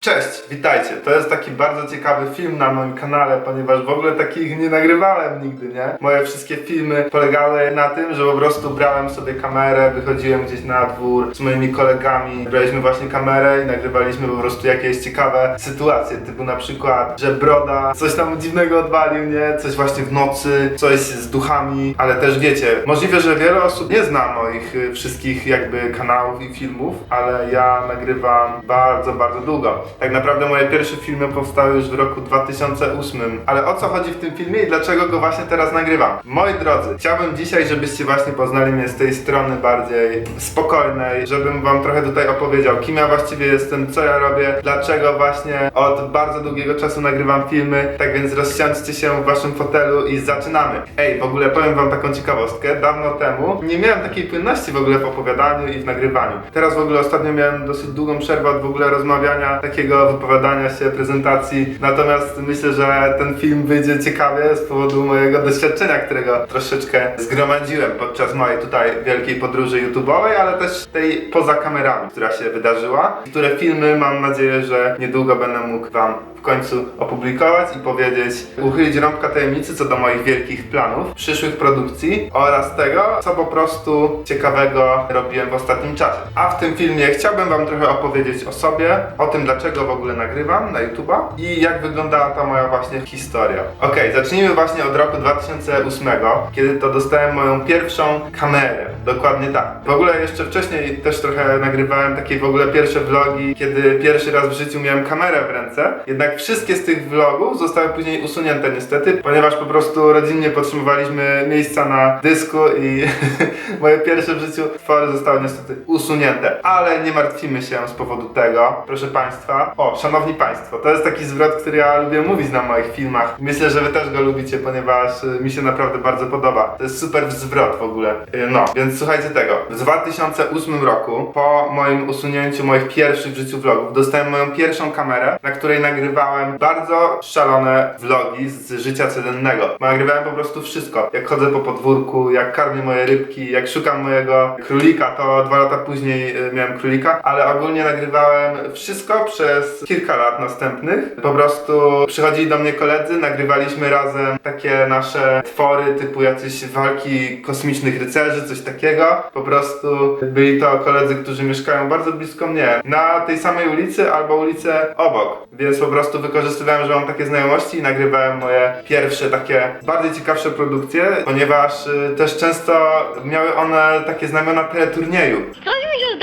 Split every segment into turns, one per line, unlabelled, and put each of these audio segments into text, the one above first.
Cześć, witajcie. To jest taki bardzo ciekawy film na moim kanale, ponieważ w ogóle takich nie nagrywałem nigdy, nie? Moje wszystkie filmy polegały na tym, że po prostu brałem sobie kamerę, wychodziłem gdzieś na dwór z moimi kolegami, braliśmy właśnie kamerę i nagrywaliśmy po prostu jakieś ciekawe sytuacje, typu na przykład, że Broda coś tam dziwnego odwalił, nie? Coś właśnie w nocy, coś z duchami, ale też wiecie, możliwe, że wiele osób nie zna moich y, wszystkich jakby kanałów i filmów, ale ja nagrywam bardzo, bardzo długo. Tak naprawdę moje pierwsze filmy powstały już w roku 2008. Ale o co chodzi w tym filmie i dlaczego go właśnie teraz nagrywam? Moi drodzy, chciałbym dzisiaj, żebyście właśnie poznali mnie z tej strony bardziej spokojnej, żebym wam trochę tutaj opowiedział, kim ja właściwie jestem, co ja robię, dlaczego właśnie od bardzo długiego czasu nagrywam filmy. Tak więc rozsiądźcie się w waszym fotelu i zaczynamy. Ej, w ogóle powiem wam taką ciekawostkę. Dawno temu nie miałem takiej płynności w ogóle w opowiadaniu i w nagrywaniu. Teraz w ogóle ostatnio miałem dosyć długą przerwę od w ogóle rozmawiania, takiego wypowiadania się, prezentacji. Natomiast myślę, że ten film wyjdzie ciekawie z powodu mojego doświadczenia, którego troszeczkę zgromadziłem podczas mojej tutaj wielkiej podróży YouTube'owej, ale też tej poza kamerami, która się wydarzyła. Które filmy mam nadzieję, że niedługo będę mógł wam końcu opublikować i powiedzieć, uchylić rąbka tajemnicy co do moich wielkich planów, przyszłych produkcji oraz tego, co po prostu ciekawego robiłem w ostatnim czasie. A w tym filmie chciałbym wam trochę opowiedzieć o sobie, o tym dlaczego w ogóle nagrywam na YouTube'a i jak wyglądała ta moja właśnie historia. Okej, zacznijmy właśnie od roku 2008, kiedy to dostałem moją pierwszą kamerę. Dokładnie tak. W ogóle jeszcze wcześniej też trochę nagrywałem takie w ogóle pierwsze vlogi, kiedy pierwszy raz w życiu miałem kamerę w ręce. Jednak wszystkie z tych vlogów zostały później usunięte niestety, ponieważ po prostu rodzinnie potrzebowaliśmy miejsca na dysku i moje pierwsze w życiu twory zostały niestety usunięte. Ale nie martwimy się z powodu tego, proszę Państwa. O, Szanowni Państwo, to jest taki zwrot, który ja lubię mówić na moich filmach. Myślę, że Wy też go lubicie, ponieważ y, mi się naprawdę bardzo podoba. To jest super zwrot w ogóle. Y, No, więc słuchajcie tego. W 2008 roku, po moim usunięciu moich pierwszych w życiu vlogów, dostałem moją pierwszą kamerę, na której nagrywałem bardzo szalone vlogi z życia codziennego. Nagrywałem po prostu wszystko. Jak chodzę po podwórku, jak karmię moje rybki, jak szukam mojego królika, to dwa lata później y, miałem królika, ale ogólnie nagrywałem wszystko przez kilka lat następnych. Po prostu przychodzili do mnie koledzy, nagrywaliśmy razem takie nasze twory typu jakieś walki kosmicznych rycerzy, coś takiego. Po prostu byli to koledzy, którzy mieszkają bardzo blisko mnie, na tej samej ulicy albo ulicę obok. Więc po prostu wykorzystywałem, że mam takie znajomości i nagrywałem moje pierwsze takie bardziej ciekawsze produkcje, ponieważ y, też często miały one takie znamiona teleturnieju.
Coś mi się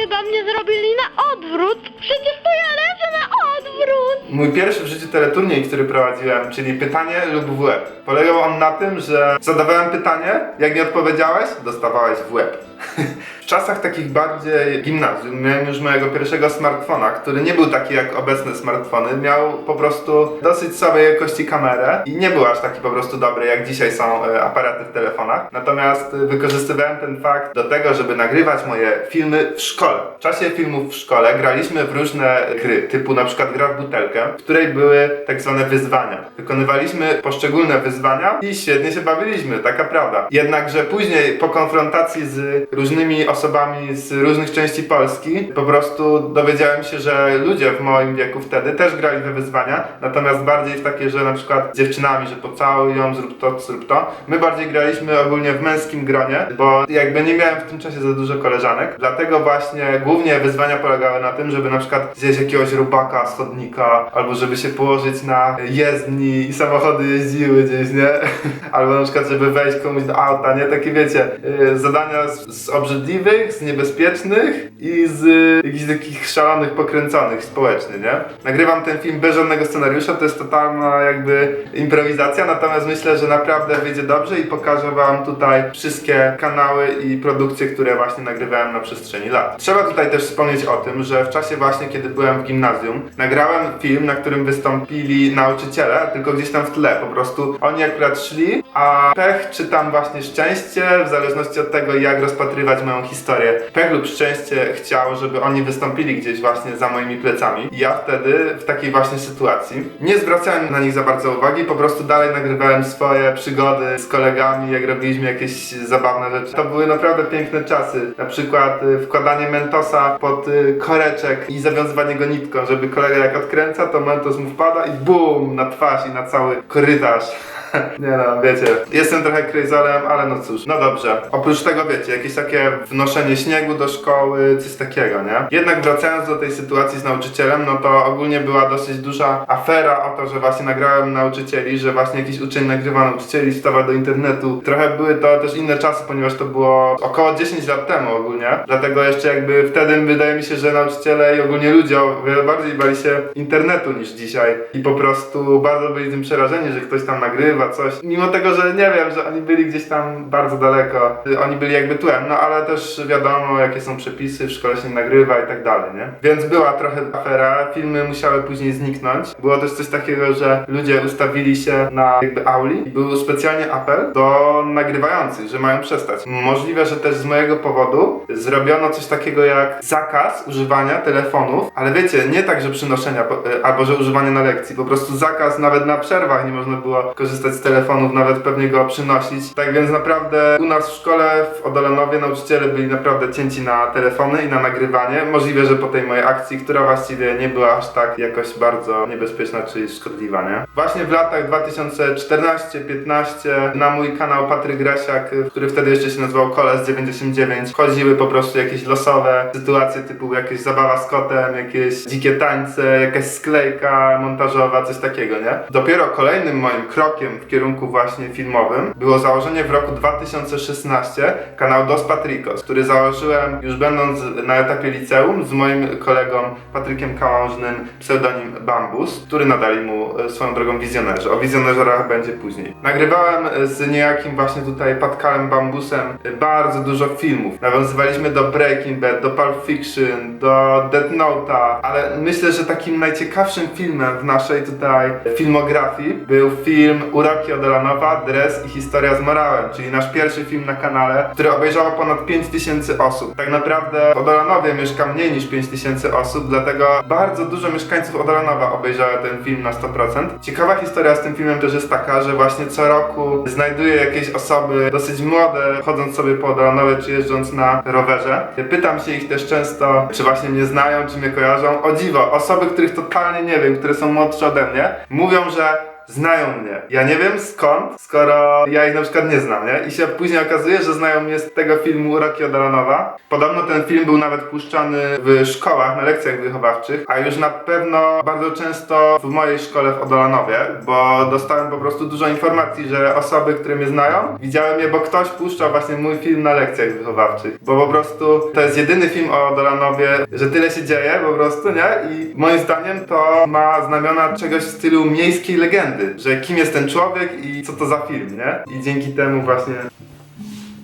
chyba mnie zrobili na odwrót. Przecież to ja leżę na odwrót.
Mój pierwszy w życiu teleturniej, który prowadziłem, czyli pytanie lub w łeb. Polegał on na tym, że zadawałem pytanie, jak nie odpowiedziałeś, dostawałeś w łeb. W czasach takich bardziej gimnazjum miałem już mojego pierwszego smartfona, który nie był taki jak obecne smartfony. Miał po prostu dosyć słabej jakości kamerę i nie był aż taki po prostu dobry jak dzisiaj są e, aparaty w telefonach. Natomiast wykorzystywałem ten fakt do tego, żeby nagrywać moje filmy w szkole. W czasie filmów w szkole graliśmy w różne gry, typu na przykład gra w butelkę, w której były tak zwane wyzwania. Wykonywaliśmy poszczególne wyzwania i świetnie się bawiliśmy, taka prawda. Jednakże później po konfrontacji z różnymi osobami z różnych części Polski, po prostu dowiedziałem się, że ludzie w moim wieku wtedy też grali we wyzwania, natomiast bardziej w takie, że na przykład z dziewczynami, że pocałuj ją, zrób to, zrób to. My bardziej graliśmy ogólnie w męskim gronie, bo jakby nie miałem w tym czasie za dużo koleżanek, dlatego właśnie głównie wyzwania polegały na tym, żeby na przykład zjeść jakiegoś robaka z chodnika, albo żeby się położyć na jezdni i samochody jeździły gdzieś, nie? Albo na przykład, żeby wejść komuś do auta, nie? Takie wiecie, yy, zadania z, z obrzydliwych, z niebezpiecznych i z y, jakichś takich szalonych, pokręconych społecznie, nie? Nagrywam ten film bez żadnego scenariusza, to jest totalna jakby improwizacja, natomiast myślę, że naprawdę wyjdzie dobrze i pokażę wam tutaj wszystkie kanały i produkcje, które właśnie nagrywałem na przestrzeni lat. Trzeba tutaj też wspomnieć o tym, że w czasie właśnie, kiedy byłem w gimnazjum, nagrałem film na którym wystąpili nauczyciele, tylko gdzieś tam w tle. Po prostu oni akurat szli, a pech czy tam właśnie szczęście, w zależności od tego, jak rozpatrywać moją historię. Pech lub szczęście chciał, żeby oni wystąpili gdzieś właśnie za moimi plecami. Ja wtedy w takiej właśnie sytuacji nie zwracałem na nich za bardzo uwagi, po prostu dalej nagrywałem swoje przygody z kolegami, jak robiliśmy jakieś zabawne rzeczy. To były naprawdę piękne czasy. Na przykład y, wkładanie mentosa pod y, koreczek i zawiązywanie go nitką, żeby kolega jak odkręca, to mentos mu wpada i bum na twarz i na cały korytarz. Nie no, wiecie, jestem trochę kryzolem, ale no cóż, no dobrze. Oprócz tego, wiecie, jakieś takie wnoszenie śniegu do szkoły, coś takiego, nie? Jednak wracając do tej sytuacji z nauczycielem, no to ogólnie była dosyć duża afera o to, że właśnie nagrałem nauczycieli, że właśnie jakiś uczeń nagrywa nauczycieli, wstawa do internetu. Trochę były to też inne czasy, ponieważ to było około 10 lat temu ogólnie. Dlatego jeszcze jakby wtedy wydaje mi się, że nauczyciele i ogólnie ludzie o wiele bardziej bali się internetu niż dzisiaj. I po prostu bardzo byli tym przerażeni, że ktoś tam nagrywa coś. Mimo tego, że nie wiem, że oni byli gdzieś tam bardzo daleko. y, Oni byli jakby tłem, no ale też wiadomo jakie są przepisy, w szkole się nagrywa i tak dalej, nie? Więc była trochę afera, filmy musiały później zniknąć. Było też coś takiego, że ludzie ustawili się na jakby auli i był specjalnie apel do nagrywających, że mają przestać. Możliwe, że też z mojego powodu zrobiono coś takiego jak zakaz używania telefonów, ale wiecie, nie tak, że przynoszenia y, albo że używania na lekcji, po prostu zakaz nawet na przerwach nie można było korzystać z telefonów, nawet pewnie go przynosić. Tak więc naprawdę u nas w szkole w Odolanowie nauczyciele byli naprawdę cięci na telefony i na nagrywanie. Możliwe, że po tej mojej akcji, która właściwie nie była aż tak jakoś bardzo niebezpieczna czy szkodliwa, nie? Właśnie w latach 2014-15 na mój kanał Patryk Grasiak, który wtedy jeszcze się nazywał Koles 99, chodziły po prostu jakieś losowe sytuacje typu jakieś zabawa z kotem, jakieś dzikie tańce, jakaś sklejka montażowa, coś takiego, nie? Dopiero kolejnym moim krokiem w kierunku właśnie filmowym było założenie w roku 2016 kanału Dos Patricos, który założyłem już będąc na etapie liceum z moim kolegą Patrykiem Kałążnym, pseudonim Bambus, który nadali mu e, swoją drogą wizjonerzy. O wizjonerzach będzie później. Nagrywałem e, z niejakim właśnie tutaj Patkalem Bambusem e, bardzo dużo filmów. Nawiązywaliśmy do Breaking Bad, do Pulp Fiction, do Death Note'a, ale myślę, że takim najciekawszym filmem w naszej tutaj filmografii był film Uroki Odolanowa, Dres i Historia z Morałem, czyli nasz pierwszy film na kanale, który obejrzało ponad 5000 osób. Tak naprawdę w Odolanowie mieszka mniej niż 5000 osób, dlatego bardzo dużo mieszkańców Odolanowa obejrzało ten film na 100%. Ciekawa historia z tym filmem też jest taka, że właśnie co roku znajduję jakieś osoby dosyć młode, chodząc sobie po Odolanowie czy jeżdżąc na rowerze. Pytam się ich też często, czy właśnie mnie znają, czy mnie kojarzą. O dziwo, osoby, których totalnie nie wiem, które są młodsze ode mnie, mówią, że znają mnie. Ja nie wiem skąd, skoro ja ich na przykład nie znam, nie? I się później okazuje, że znają mnie z tego filmu Roki Odalanowa. Podobno ten film był nawet puszczany w szkołach, na lekcjach wychowawczych, a już na pewno bardzo często w mojej szkole w Odolanowie, bo dostałem po prostu dużo informacji, że osoby, które mnie znają, widziały mnie, bo ktoś puszczał właśnie mój film na lekcjach wychowawczych. Bo po prostu to jest jedyny film o Odolanowie, że tyle się dzieje po prostu, nie? I moim zdaniem to ma znamiona czegoś w stylu miejskiej legendy, że kim jest ten człowiek i co to za film, nie? I dzięki temu właśnie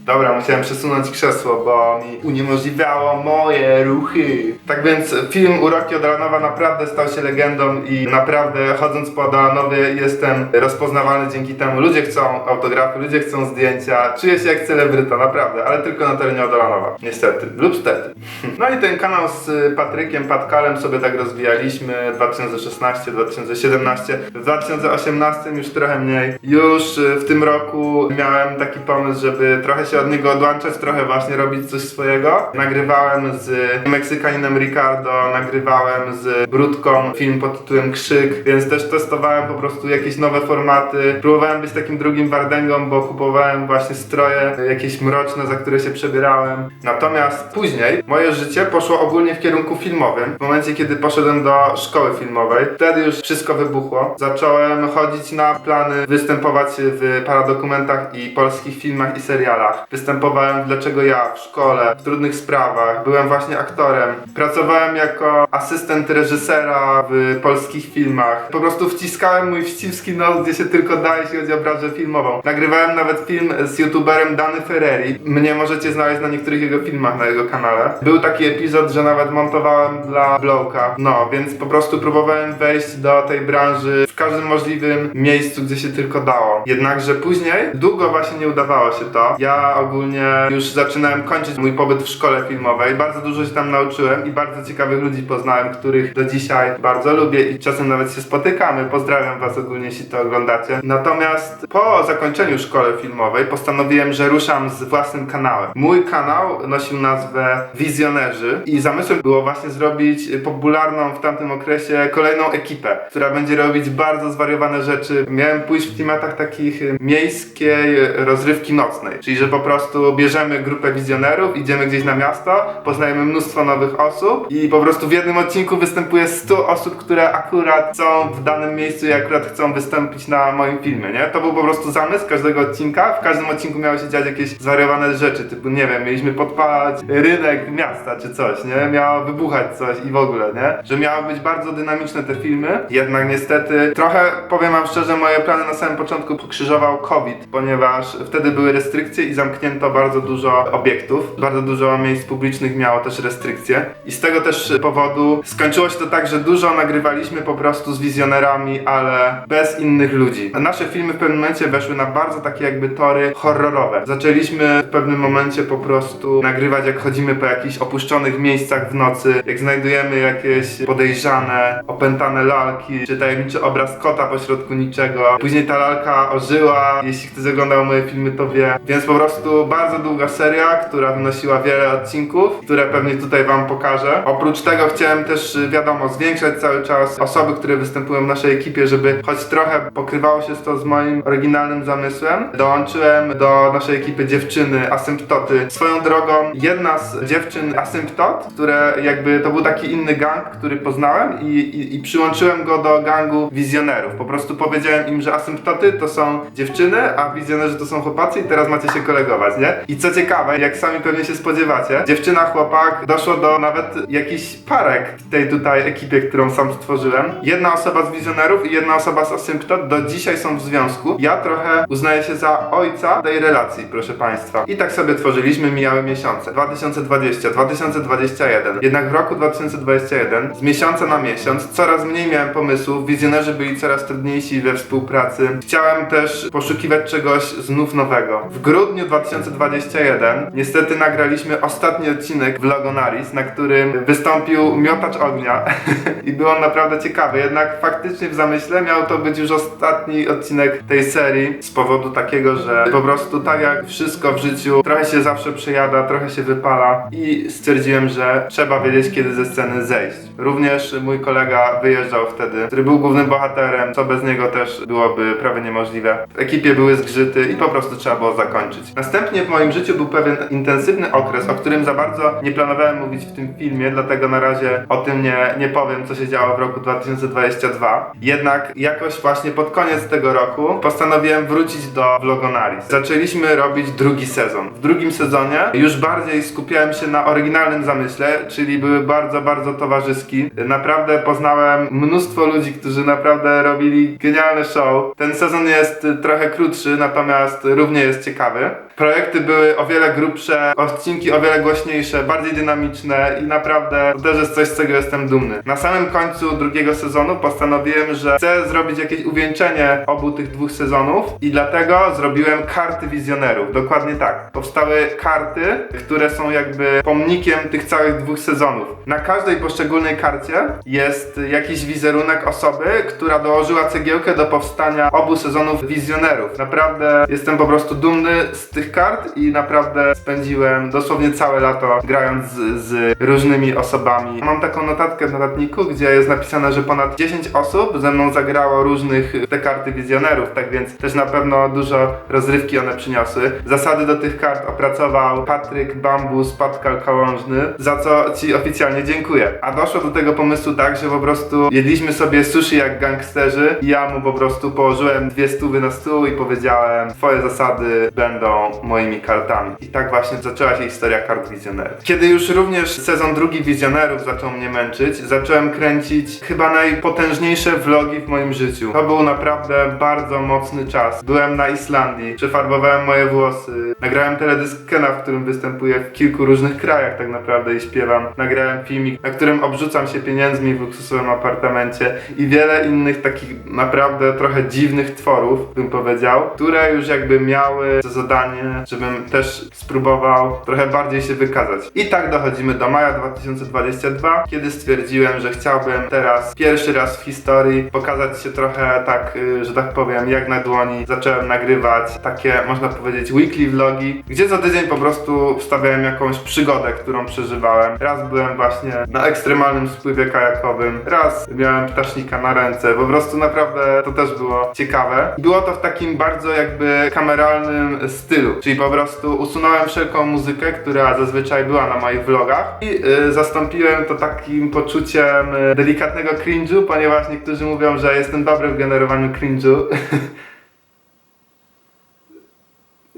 Dobra, musiałem przesunąć krzesło, bo mi uniemożliwiało moje ruchy. Tak więc film Uroki Odalanowa naprawdę stał się legendą i naprawdę chodząc po Odalanowie jestem rozpoznawalny dzięki temu. Ludzie chcą autografy, ludzie chcą zdjęcia. Czuję się jak celebryta, naprawdę, ale tylko na terenie Odalanowa. Niestety, lub stety. No i ten kanał z Patrykiem Patkalem sobie tak rozwijaliśmy 2016-2017. W 2018 już trochę mniej. Już w tym roku miałem taki pomysł, żeby trochę się od niego odłączać, trochę właśnie robić coś swojego. Nagrywałem z Meksykaninem Ricardo, nagrywałem z Brudką film pod tytułem Krzyk, więc też testowałem po prostu jakieś nowe formaty. Próbowałem być takim drugim Wardęgą, bo kupowałem właśnie stroje jakieś mroczne, za które się przebierałem. Natomiast później moje życie poszło ogólnie w kierunku filmowym. W momencie, kiedy poszedłem do szkoły filmowej, wtedy już wszystko wybuchło. Zacząłem chodzić na plany, występować w paradokumentach i polskich filmach i serialach. Występowałem Dlaczego ja w szkole, w trudnych sprawach, byłem właśnie aktorem. Pracowałem jako asystent reżysera w polskich filmach. Po prostu wciskałem mój wściwski nos, gdzie się tylko da, jeśli chodzi o branżę filmową. Nagrywałem nawet film z youtuberem Dany Ferreri. Mnie możecie znaleźć na niektórych jego filmach na jego kanale. Był taki epizod, że nawet montowałem dla Blowka. No, więc po prostu próbowałem wejść do tej branży w każdym możliwym miejscu, gdzie się tylko dało. Jednakże później długo właśnie nie udawało się to. Ja ogólnie już zaczynałem kończyć mój pobyt w szkole filmowej. Bardzo dużo się tam nauczyłem i bardzo ciekawych ludzi poznałem, których do dzisiaj bardzo lubię i czasem nawet się spotykamy. Pozdrawiam was ogólnie, jeśli to oglądacie. Natomiast po zakończeniu szkoły filmowej postanowiłem, że ruszam z własnym kanałem. Mój kanał nosił nazwę Wizjonerzy i zamysłem było właśnie zrobić popularną w tamtym okresie kolejną ekipę, która będzie robić bardzo zwariowane rzeczy. Miałem pójść w klimatach takich miejskiej rozrywki nocnej, czyli że po prostu bierzemy grupę wizjonerów, idziemy gdzieś na miasto, poznajemy mnóstwo nowych osób i po prostu w jednym odcinku występuje 100 osób, które akurat są w danym miejscu i akurat chcą wystąpić na moim filmie, nie? To był po prostu zamysł każdego odcinka. W każdym odcinku miały się dziać jakieś zwariowane rzeczy, typu nie wiem, mieliśmy podpalać rynek miasta czy coś, nie? Miało wybuchać coś i w ogóle, nie? Że miały być bardzo dynamiczne te filmy, jednak niestety trochę, powiem wam szczerze, moje plany na samym początku pokrzyżował COVID, ponieważ wtedy były restrykcje i zamknięto bardzo dużo obiektów, bardzo dużo miejsc publicznych miało też restrykcje i z tego też powodu skończyło się to tak, że dużo nagrywaliśmy po prostu z wizjonerami, ale bez innych ludzi. Nasze filmy w pewnym momencie weszły na bardzo takie jakby tory horrorowe. Zaczęliśmy w pewnym momencie po prostu nagrywać jak chodzimy po jakichś opuszczonych miejscach w nocy, jak znajdujemy jakieś podejrzane, opętane lalki, czy tajemniczy obraz kota pośrodku niczego. Później ta lalka ożyła, jeśli ktoś oglądał moje filmy to wie. Więc po prostu bardzo długa seria, która wynosiła wiele odcinków, które pewnie tutaj wam pokażę. Oprócz tego chciałem też, wiadomo, zwiększać cały czas osoby, które występują w naszej ekipie, żeby choć trochę pokrywało się to z moim oryginalnym zamysłem. Dołączyłem do naszej ekipy dziewczyny Asymptoty. Swoją drogą, jedna z dziewczyn Asymptot, które jakby to był taki inny gang, który poznałem i, i, i przyłączyłem go do gangu wizjonerów. Po prostu powiedziałem im, że Asymptoty to są dziewczyny, a wizjonerzy to są chłopacy i teraz macie się kolegować, nie? I co ciekawe, jak sami pewnie się spodziewacie, dziewczyna, chłopak, doszło do nawet jakichś parek w tej tutaj ekipie, którą sam stworzyłem. Jedna osoba z wizjonerów i jedna osoba z Asymptot do dzisiaj są w związku. Ja trochę uznaję się za ojca tej relacji, proszę państwa. I tak sobie tworzyliśmy, mijały miesiące. 2020, 2021. Jednak w roku 2021, z miesiąca na miesiąc, coraz mniej miałem pomysłów, wizjonerzy byli coraz trudniejsi we współpracy. Chciałem też poszukiwać czegoś znów nowego. W grudniu 2021 niestety nagraliśmy ostatni odcinek Vlogonaris, na którym wystąpił Miotacz Ognia i był on naprawdę ciekawy, jednak faktycznie w zamyśle miał to być już ostatni odcinek tej serii z powodu takiego, że po prostu tak jak wszystko w życiu, trochę się zawsze przejada, trochę się wypala i stwierdziłem, że trzeba wiedzieć kiedy ze sceny zejść. Również mój kolega wyjeżdżał wtedy, który był głównym bohaterem, co bez niego też byłoby prawie niemożliwe. W ekipie były zgrzyty i po prostu trzeba było zakończyć. Następnie w moim życiu był pewien intensywny okres, o którym za bardzo nie planowałem mówić w tym filmie, dlatego na razie o tym nie, nie powiem, co się działo w roku 2022. Jednak jakoś właśnie pod koniec tego roku postanowiłem wrócić do Vlogonaris. Zaczęliśmy robić drugi sezon. W drugim sezonie już bardziej skupiałem się na oryginalnym zamyśle, czyli były bardzo, bardzo towarzyski. Naprawdę poznałem mnóstwo ludzi, którzy naprawdę robili genialne show. Ten sezon jest trochę krótszy, natomiast równie jest ciekawy. Projekty były o wiele grubsze, odcinki o wiele głośniejsze, bardziej dynamiczne i naprawdę to też jest coś, z czego jestem dumny. Na samym końcu drugiego sezonu postanowiłem, że chcę zrobić jakieś uwieńczenie obu tych dwóch sezonów i dlatego zrobiłem karty wizjonerów. Dokładnie tak. Powstały karty, które są jakby pomnikiem tych całych dwóch sezonów. Na każdej poszczególnej karcie jest jakiś wizerunek osoby, która dołożyła cegiełkę do powstania obu sezonów wizjonerów. Naprawdę jestem po prostu dumny z tych kart i naprawdę spędziłem dosłownie całe lato grając z, z różnymi osobami. Mam taką notatkę w notatniku, gdzie jest napisane, że ponad 10 osób ze mną zagrało różnych te karty wizjonerów, tak więc też na pewno dużo rozrywki one przyniosły. Zasady do tych kart opracował Patryk Bambus, Patkal Kołążny, za co Ci oficjalnie dziękuję. A doszło do tego pomysłu tak, że po prostu jedliśmy sobie sushi jak gangsterzy i ja mu po prostu położyłem dwie stówy na stół i powiedziałem, twoje zasady będą moimi kartami. I tak właśnie zaczęła się historia kart wizjonerów. Kiedy już również sezon drugi wizjonerów zaczął mnie męczyć, zacząłem kręcić chyba najpotężniejsze vlogi w moim życiu. To był naprawdę bardzo mocny czas. Byłem na Islandii, przefarbowałem moje włosy, nagrałem teledysk Kena, w którym występuję w kilku różnych krajach tak naprawdę i śpiewam. Nagrałem filmik, na którym obrzucam się pieniędzmi w luksusowym apartamencie i wiele innych takich naprawdę trochę dziwnych tworów, bym powiedział, które już jakby miały za zadanie, żebym też spróbował trochę bardziej się wykazać. I tak dochodzimy do maja 2022, kiedy stwierdziłem, że chciałbym teraz pierwszy raz w historii pokazać się trochę tak, y, że tak powiem, jak na dłoni. Zacząłem nagrywać takie, można powiedzieć, weekly vlogi, gdzie co tydzień po prostu wstawiałem jakąś przygodę, którą przeżywałem. Raz byłem właśnie na ekstremalnym spływie kajakowym, raz miałem ptasznika na ręce, po prostu naprawdę to też było ciekawe. Było to w takim bardzo jakby kameralnym stylu, czyli po prostu usunąłem wszelką muzykę, która zazwyczaj była na moich vlogach i y, zastąpiłem to takim poczuciem y, delikatnego cringe'u, ponieważ niektórzy mówią, że jestem dobry w generowaniu cringe'u.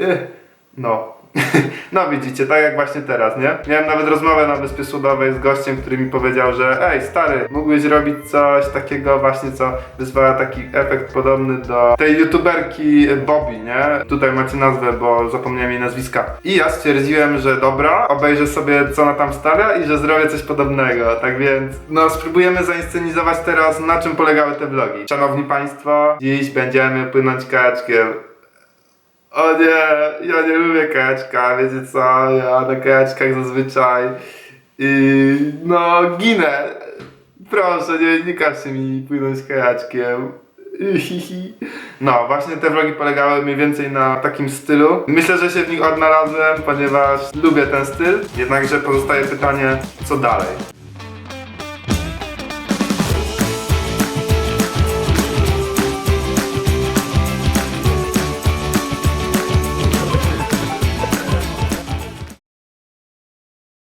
Y, No. No widzicie, tak jak właśnie teraz, nie? Miałem nawet rozmowę na Wyspie Sudowej z gościem, który mi powiedział, że ej stary, mógłbyś robić coś takiego właśnie, co wyzwala taki efekt podobny do tej youtuberki Bobby, nie? Tutaj macie nazwę, bo zapomniałem jej nazwiska. I ja stwierdziłem, że dobra, obejrzę sobie co ona tam stawia i że zrobię coś podobnego. Tak więc, no spróbujemy zainscenizować teraz na czym polegały te vlogi. Szanowni Państwo, dziś będziemy płynąć kajaczkiem. O nie, ja nie lubię kajaczka, wiecie co, ja na kajaczkach zazwyczaj yy, no ginę. Proszę, nie, nie każcie mi płynąć kajaczkiem. No, właśnie te vlogi polegały mniej więcej na takim stylu. Myślę, że się w nich odnalazłem, ponieważ lubię ten styl. Jednakże pozostaje pytanie, co dalej?